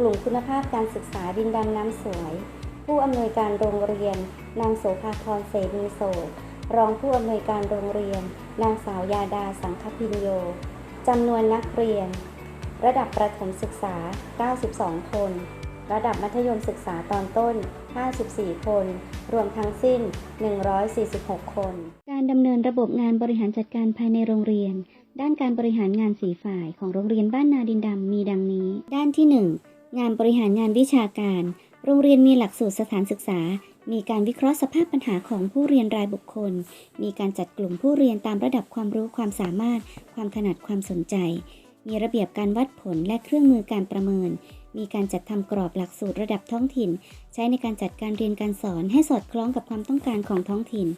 กลุ่มคุณภาพการศึกษาดินดำน้ำสวย ผู้อำนวยการโรงเรียน นางโสภาพรเสนีโสดรองผู้อำนวยการโรงเรียน นางสาวยาดาสังคพินโยจำนวนนักเรียน ระดับประถมศึกษา 92 คน ระดับมัธยมศึกษาตอนต้น 54 คน รวมทั้งสิ้น 146 คน การดำเนินระบบงานบริหารจัดการภายในโรงเรียน ด้านการบริหารงานสีฝ่ายของโรงเรียนบ้านนาดินดำมีดังนี้ ด้านที่ 1 งานบริหารงานวิชาการ โรงเรียนมีหลักสูตรสถานศึกษา มีการวิเคราะห์สภาพปัญหาของผู้เรียนรายบุคคล มีการจัดกลุ่มผู้เรียนตามระดับความรู้ความสามารถ ความถนัดความสนใจ มีระเบียบการวัดผลและเครื่องมือการประเมิน มีการจัดทำกรอบหลักสูตรระดับท้องถิ่น ใช้ในการจัดการเรียนการสอนให้สอดคล้องกับความต้องการของท้องถิ่น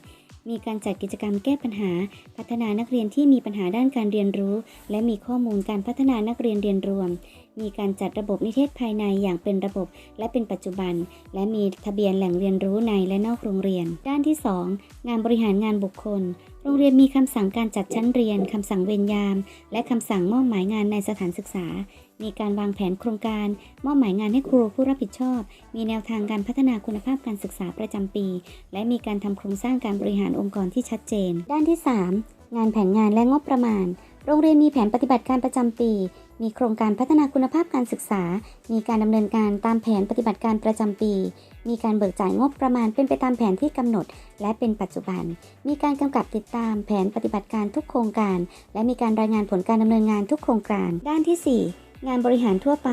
มีการจัดกิจกรรมแก้ปัญหา พัฒนานักเรียนที่มีปัญหาด้านการเรียนรู้ และมีข้อมูลการพัฒนานักเรียนเรียนรวม มีการจัดระบบนิเทศภายในอย่างเป็นระบบ และเป็นปัจจุบัน และมีทะเบียนแหล่งเรียนรู้ในและนอกโรงเรียน ด้านที่ 2 งานบริหารงานบุคคล รงเรียนมีคำสั่งการจัดชั้นเรียน คำสั่งเวรยาม และคำสั่งมอบหมายงานในสถานศึกษา มีการวางแผนโครงการ มอบหมายงานให้ครูผู้รับผิดชอบ มีแนวทางการพัฒนาคุณภาพการศึกษาประจำปี และมีการทำโครงสร้างการบริหารองค์กรที่ชัดเจน ด้านที่ 3 งานแผนงานและงบประมาณ โรงเรียนมีแผนปฏิบัติการประจำปี มีโครงการพัฒนาคุณภาพการศึกษา มีการดำเนินการตามแผนปฏิบัติการประจำปี มีการเบิกจ่ายงบประมาณเป็นไปตามแผนที่กำหนด และเป็นปัจจุบัน มีการกำกับติดตามแผนปฏิบัติการทุกโครงการ และมีการรายงานผลการดำเนินงานทุกโครงการ ด้านที่ 4 งานบริหารทั่วไป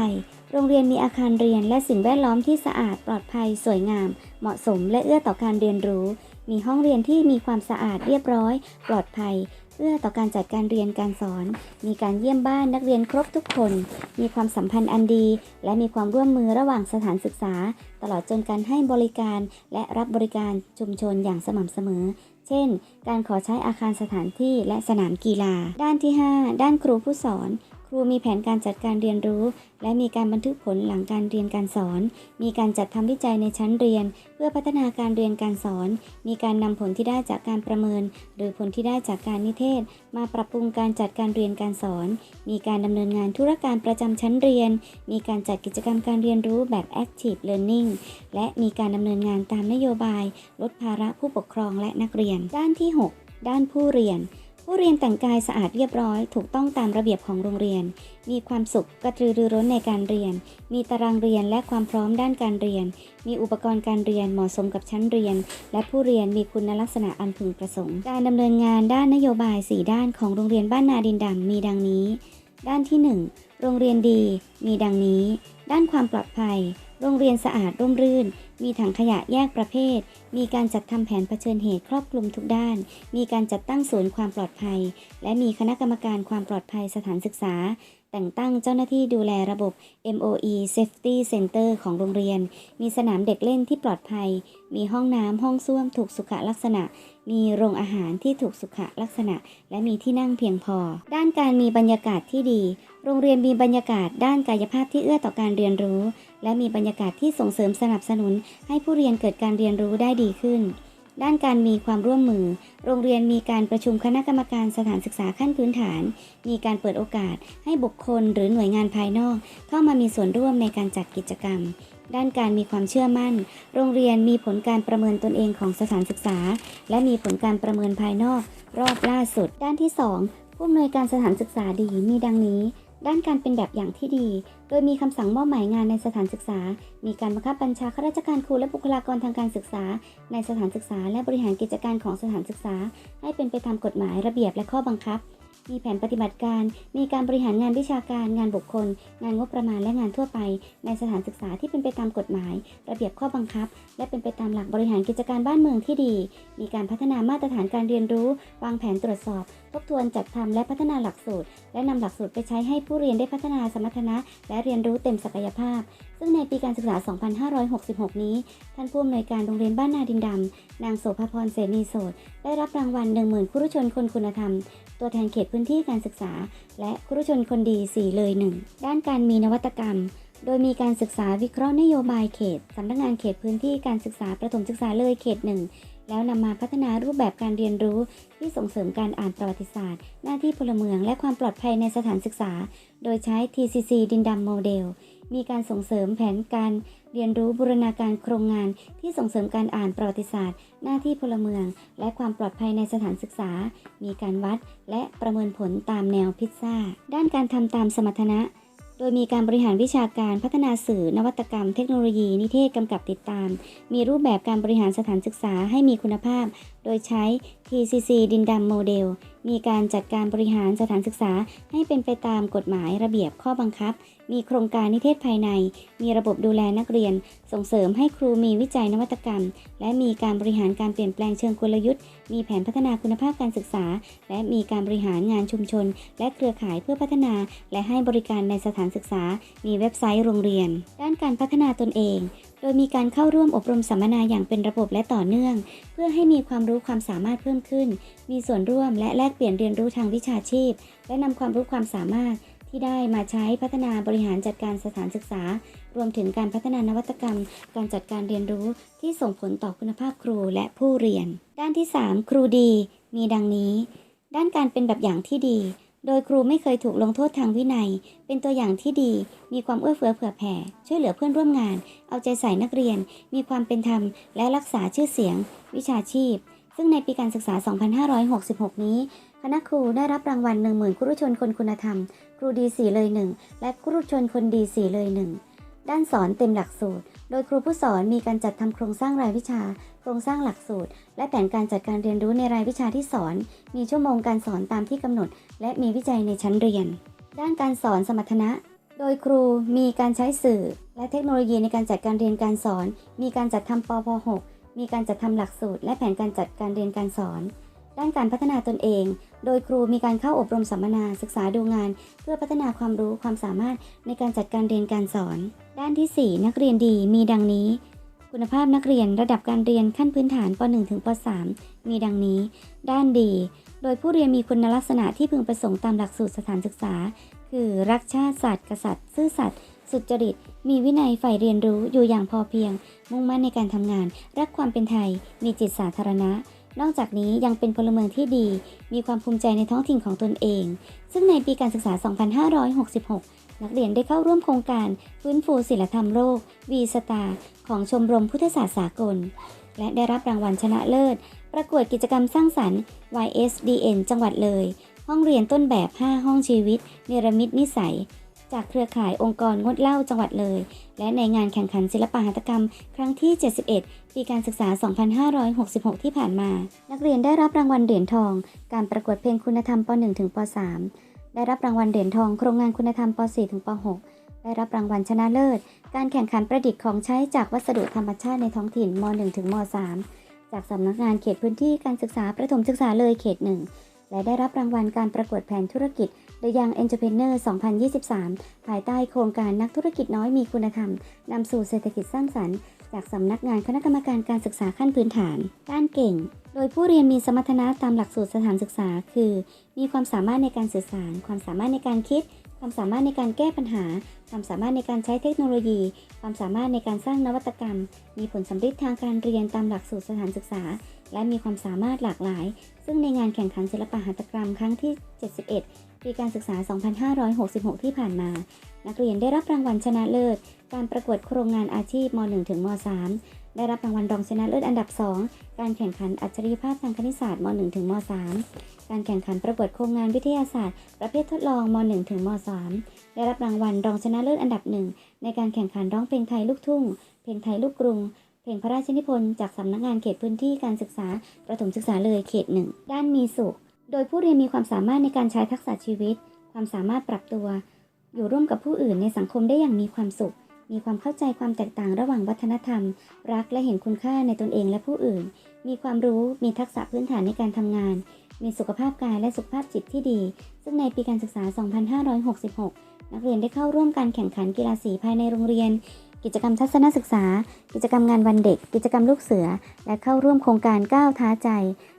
โรงเรียนมีอาคารเรียนและสิ่งแวดล้อมที่สะอาดปลอดภัย สวยงาม เหมาะสมและเอื้อต่อการเรียนรู้ มีห้องเรียนที่มีความสะอาดเรียบร้อย ปลอดภัย เอื้อต่อการจัดการเรียนการสอน มีการเยี่ยมบ้านนักเรียนครบทุกคน มีความสัมพันธ์อันดี และมีความร่วมมือระหว่างสถานศึกษา ตลอดจนการให้บริการและรับบริการชุมชนอย่างสม่ำเสมอ เช่น การขอใช้อาคารสถานที่และสนามกีฬา ด้านที่ 5 ด้านครูผู้สอน รูมีแผนการจัดการเรียนรู้ และมีการบันทึกผลหลังการเรียนการสอน มีการจัดทำวิจัยในชั้นเรียน เพื่อพัฒนาการเรียนการสอน มีการนำผลที่ได้จากการประเมิน หรือผลที่ได้จากการนิเทศ มาปรับปรุงการจัดการเรียนการสอน มีการดำเนินงานธุรการประจำชั้นเรียน มีการจัดกิจกรรมการเรียนรู้แบบ active learning และมีการดำเนินงานตามนโยบาย ลดภาระผู้ปกครองและนักเรียน ด้านที่ 6 ด้านผู้เรียน ผู้เรียนแต่งกายสะอาดเรียบร้อย ถูกต้องตามระเบียบของโรงเรียน มีความสุขกระตือรือร้นในการเรียน มีตารางเรียนและความพร้อมด้านการเรียน มีอุปกรณ์การเรียนเหมาะสมกับชั้นเรียน และผู้เรียนมีคุณลักษณะอันพึงประสงค์ การดำเนินงานด้านนโยบาย 4 ด้านของโรงเรียนบ้านนาดินดำมีดังนี้ ด้านที่ 1 โรงเรียนดี มีดังนี้ ด้านความปลอดภัย โรงเรียนสะอาดร่มรื่น มีถังขยะแยกประเภท มีการจัดทำแผนเผชิญเหตุครอบคลุมทุกด้าน มีการจัดตั้งศูนย์ความปลอดภัย และมีคณะกรรมการความปลอดภัยสถานศึกษา แต่งตั้งเจ้าหน้าที่ดูแลระบบ MOE Safety Center ของโรงเรียน มีสนามเด็กเล่นที่ปลอดภัย มีห้องน้ำห้องส้วมถูกสุขลักษณะ มีโรงอาหารที่ถูกสุขลักษณะ และมีที่นั่งเพียงพอ ด้านการมีบรรยากาศที่ดี โรงเรียนมีบรรยากาศด้านกายภาพที่เอื้อต่อการเรียนรู้ และมีบรรยากาศที่ส่งเสริมสนับสนุน ให้ผู้เรียนเกิดการเรียนรู้ได้ดีขึ้น ด้านการมีความร่วมมือ โรงเรียนมีการประชุมคณะกรรมการสถานศึกษาขั้นพื้นฐาน มีการเปิดโอกาสให้บุคคลหรือหน่วยงานภายนอก เข้ามามีส่วนร่วมในการจัดกิจกรรม ด้านการมีความเชื่อมั่น โรงเรียนมีผลการประเมินตนเองของสถานศึกษา และมีผลการประเมินภายนอก รอบล่าสุด ด้านที่ 2 ผู้อำนวยการสถานศึกษาดีมีดังนี้ ด้านการเป็นแบบอย่างที่ดี โดยมีคำสั่งมอบหมายงานในสถานศึกษา มีการบังคับบัญชาข้าราชการครูและบุคลากรทางการศึกษา ในสถานศึกษา และบริหารกิจการของสถานศึกษา ให้เป็นไปตามกฎหมายระเบียบและข้อบังคับ มีแผนปฏิบัติการ มีการบริหารงานวิชาการ งานบุคคล งานงบประมาณและงานทั่วไป ในสถานศึกษาที่เป็นไปตามกฎหมาย ระเบียบข้อบังคับ และเป็นไปตามหลักบริหารกิจการบ้านเมืองที่ดี มีการพัฒนามาตรฐานการเรียนรู้ วางแผนตรวจสอบ ทบทวนจัดทำและพัฒนาหลักสูตร และนำหลักสูตรไปใช้ให้ผู้เรียนได้พัฒนาสมรรถนะ และเรียนรู้เต็มศักยภาพซึ่งในปีการศึกษา 2566 นี้ ท่านผู้อำนวยการโรงเรียนบ้านนาดินดำ นางโสภพรเสนีโสด ได้รับรางวัล 10,000คุรุชนคนคุณธรรม ตัวแทนเขตพื้นที่การศึกษา และคุรุชนคนดี 4 เลยหนึ่งด้านการมีนวัตกรรม โดยมีการศึกษาวิเคราะห์นโยบายเขต สำนักงานเขตพื้นที่การศึกษาประถมศึกษาเลยเขตหนึ่งแล้วนำมาพัฒนารูปแบบการเรียนรู้ที่ส่งเสริมการอ่านประวัติศาสตร์ หน้าที่พลเมือง และความปลอดภัยในสถานศึกษา โดยใช้ TCC ดินดำโมเดล มีการส่งเสริมแผนการเรียนรู้บูรณาการโครงงานที่ส่งเสริมการอ่านประวัติศาสตร์ หน้าที่พลเมือง และความปลอดภัยในสถานศึกษา มีการวัดและประเมินผลตามแนวพิซซ่า ด้านการทำตามสมรรถนะ โดยมีการบริหารวิชาการพัฒนาสื่อนวัตกรรม เทคโนโลยี นิเทศกำกับติดตาม มีรูปแบบการบริหารสถานศึกษาให้มีคุณภาพ โดยใช้ TCC ดินดำโมเดล มีการจัดการบริหารสถานศึกษาให้เป็นไปตามกฎหมายระเบียบข้อบังคับ มีโครงการนิเทศภายใน มีระบบดูแลนักเรียน ส่งเสริมให้ครูมีวิจัยนวัตกรรม และมีการบริหารการเปลี่ยนแปลงเชิงกลยุทธ์ มีแผนพัฒนาคุณภาพการศึกษา และมีการบริหารงานชุมชน และเครือข่ายเพื่อพัฒนา และให้บริการในสถานศึกษา มีเว็บไซต์โรงเรียน ด้านการพัฒนาตนเองโดยมีการเข้าร่วมอบรมสัมมนาอย่างเป็นระบบและต่อเนื่อง เพื่อให้มีความรู้ความสามารถเพิ่มขึ้น มีส่วนร่วมและแลกเปลี่ยนเรียนรู้ทางวิชาชีพ และนำความรู้ความสามารถที่ได้มาใช้พัฒนาบริหารจัดการสถานศึกษา รวมถึงการพัฒนานวัตกรรม การจัดการเรียนรู้ที่ส่งผลต่อคุณภาพครูและผู้เรียน ด้านที่ 3 ครูดี มีดังนี้ ด้านการเป็นแบบอย่างที่ดี โดยครูไม่เคยถูกลงโทษทางวินัย เป็นตัวอย่างที่ดี มีความเอื้อเฟื้อเผื่อแผ่ ช่วยเหลือเพื่อนร่วมงาน เอาใจใส่นักเรียน มีความเป็นธรรม และรักษาชื่อเสียง วิชาชีพ ซึ่งในปีการศึกษา 2566 นี้ คณะครูได้รับรางวัล 10,000 ครูชนคนคุณธรรม ครูดีสี่เลยหนึ่ง และครูชนคนดีสี่เลยหนึ่ง ด้านสอนเต็มหลักสูตร โดยครูผู้สอนมีการจัดทำโครงสร้างรายวิชา โครงสร้างหลักสูตร และแผนการจัดการเรียนรู้ในรายวิชาที่สอน มีชั่วโมงการสอนตามที่กำหนด และมีวิจัยในชั้นเรียน ด้านการสอนสมรรถนะ โดยครูมีการใช้สื่อ และเทคโนโลยีในการจัดการเรียนการสอน มีการจัดทำปพ6มีการจัดทำหลักสูตร และแผนการจัดการเรียนการสอน ด้านการพัฒนาตนเอง โดยครูมีการเข้าอบรมสัมมนาศึกษาดูงาน เพื่อพัฒนาความรู้ความสามารถในการจัดการเรียนการสอน ด้านที่ 4 นักเรียนดีมีดังนี้ คุณภาพนักเรียนระดับการเรียนขั้นพื้นฐานป .1 ถึงป .3 มีดังนี้ ด้านดี โดยผู้เรียนมีคุณลักษณะที่พึงประสงค์ตามหลักสูตรสถานศึกษา คือรักชาติศาสตร์กษัตริย์ ซื่อสัตย์สุจริต มีวินัยใฝ่เรียนรู้อยู่อย่างพอเพียง มุ่งมั่นในการทำงาน รักความเป็นไทย มีจิตสาธารณะ นอกจากนี้ยังเป็นพลเมืองที่ดี มีความภูมิใจในท้องถิ่นของตนเอง ซึ่งในปีการศึกษา 2566 นักเรียนได้เข้าร่วมโครงการฟื้นฟูศิลธรรมโลกวีสตาของชมรมพุทธศาสตร์สากล และได้รับรางวัลชนะเลิศ ประกวดกิจกรรมสร้างสรรค์ YSDN จังหวัดเลย ห้องเรียนต้นแบบ 5 ห้องชีวิต เนรมิตนิสัย จากเครือข่ายองค์กรงดเหล้าจังหวัดเลย และในงานแข่งขันศิลปหัตถกรรม ครั้งที่ 71 ปีการศึกษา 2566 ที่ผ่านมา นักเรียนได้รับรางวัลเหรียญทอง การประกวดเพลงคุณธรรมป .1 ถึงป .3 ได้รับรางวัลเหรียญทองโครงงานคุณธรรมป .4 ถึงป .6 ได้รับรางวัลชนะเลิศ การแข่งขันประดิษฐ์ของใช้จากวัสดุธรรมชาติในท้องถิ่นม .1 ถึงม .3 จากสำนักงานเขตพื้นที่การศึกษาประถมศึกษาเลยเขต 1 และได้รับรางวัลการประกวดแผนธุรกิจ The Young Entrepreneur 2023 ภายใต้โครงการนักธุรกิจน้อยมีคุณธรรม นำสู่เศรษฐกิจสร้างสรรค์ จากสำนักงานคณะกรรมการการศึกษาขั้นพื้นฐาน ด้านเก่ง โดยผู้เรียนมีสมรรถนะตามหลักสูตรสถานศึกษา คือ มีความสามารถในการสื่อสาร ความสามารถในการคิด ความสามารถในการแก้ปัญหา ความสามารถในการใช้เทคโนโลยี ความสามารถในการสร้างนวัตกรรม มีผลสำเร็จทางการเรียนตามหลักสูตรสถานศึกษา และมีความสามารถหลากหลาย ซึ่งในงานแข่งขันศิลปะหัตถกรรมครั้งที่ 71 ปีการศึกษา 2566 ที่ผ่านมา นักเรียนได้รับรางวัลชนะเลิศ การประกวดโครงงานอาชีพม .1 ถึงม .3 ได้รับรางวัลรองชนะเลิศอันดับ 2 การแข่งขันอัจฉริยภาพทางคณิตศาสตร์ม .1 ถึงม .3 การแข่งขันประกวดโครงงานวิทยาศาสตร์ ประเภททดลองม .1 ถึงม .3 ได้รับรางวัลรองชนะเลิศอันดับหนึ่งในการแข่งขันร้องเพลงไทยลูกทุ่ง เพลงไทยลูกกรุงเพลงพระราชนิพนธ์จากสำนักงานเขตพื้นที่การศึกษา ประถมศึกษาเลยเขตหนึ่ง ด้านมีสุข ดยผู้เรียนมีความสามารถในการใช้ทักษะชีวิต ความสามารถปรับตัว อยู่ร่วมกับผู้อื่นในสังคมได้อย่างมีความสุข มีความเข้าใจความแตกต่างระหว่างวัฒนธรรม รักและเห็นคุณค่าในตนเองและผู้อื่น มีความรู้ มีทักษะพื้นฐานในการทำงาน มีสุขภาพกายและสุขภาพจิตที่ดี ซึ่งในปีการศึกษา 2566 นักเรียนได้เข้าร่วมการแข่งขันกีฬาสีภายในโรงเรียนกิจกรรมทัศนศึกษา กิจกรรมงานวันเด็ก กิจกรรมลูกเสือ และเข้าร่วมโครงการก้าวท้าใจ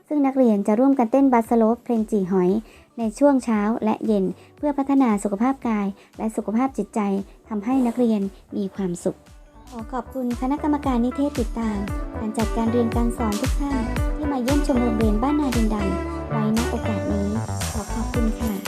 ซึ่งนักเรียนจะร่วมกันเต้นบาสโลปเพลงจีหอย ในช่วงเช้าและเย็นเพื่อพัฒนาสุขภาพกาย และสุขภาพจิตใจทำให้นักเรียนมีความสุข ขอขอบคุณคณะกรรมการนิเทศติดตาม การจัดการเรียนการสอนทุกท่านที่มาเยี่ยมชมโรงเรียนบ้านนาดินดำไว้ณโอกาสนี้ ขอขอบคุณค่ะ